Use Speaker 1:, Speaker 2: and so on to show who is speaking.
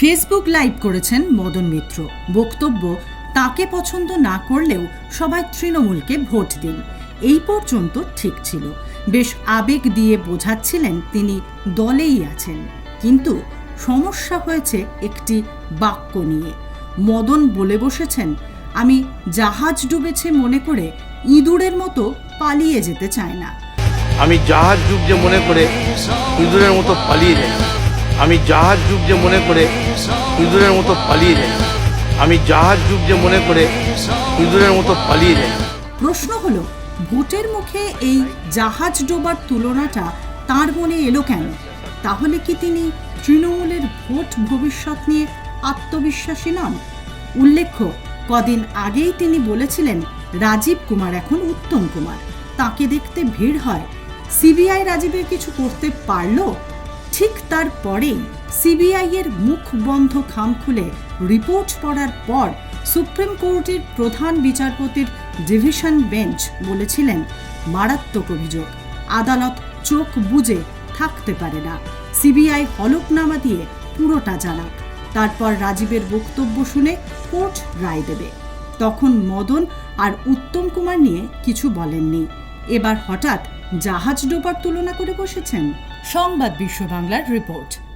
Speaker 1: Facebook live করেছেন মদন মিত্র। বক্তব্য, তাকে পছন্দ না করলেও সবাই তৃণমূলকে ভোট দিন। এই পর্যন্ত ঠিক ছিল। বেশ আবেগ দিয়ে বোঝাচ্ছিলেন তিনি দলেই আছেন। কিন্তু সমস্যা হয়েছে একটি বাক্য নিয়ে। মদন বলে বসেছেন, আমি জাহাজ ডুবেছে মনে করে ইঁদুরের মতো পালিয়ে যেতে চায় না।
Speaker 2: আমি জাহাজ ডুবছে মনে করে ইঁদুরের মতো পালিয়ে যাই। আমি জাহাজ ডুবছে মনে করে ইঁদুরের মতো পালিয়ে যাই। আমি জাহাজ ডুবছে মনে করে ইঁদুরের মতো পালিয়ে যাই।
Speaker 1: প্রশ্ন হলো ভোটের মুখে এই জাহাজ ডোবার তুলনাটা তার মনে এলো কেন? তাহলে কি তিনি তৃণমূলের ভোট ভবিষ্যৎ নিয়ে আত্মবিশ্বাসী নন? উল্লেখ্য, কদিন আগেই তিনি বলেছিলেন, রাজীব কুমার এখন উত্তম কুমার। তাকে দেখতে ভিড় হয়। সিবিআই রাজীবের কিছু করতে পারল? ঠিক তারপরেই সিবিআই এর মুখ বন্ধ খাম খুলে রিপোর্ট পড়ার পর সুপ্রিম কোর্টের প্রধান বিচারপতির ডিভিশন বেঞ্চ বলেছিলেন, মারাত্মক অভিযোগ। আদালত চোখ বুজে থাকতে পারে না। সিবিআই হলফনামা দিয়ে পুরোটা জানাক। তারপর রাজীবের বক্তব্য শুনে কোর্ট রায় দেবে। তখন মদন আর উত্তম কুমার নিয়ে কিছু বলেননি। এবার হঠাৎ জাহাজ ডোবার তুলনা করে বসেছেন সংবাদ বিশ্ব বাংলার রিপোর্ট।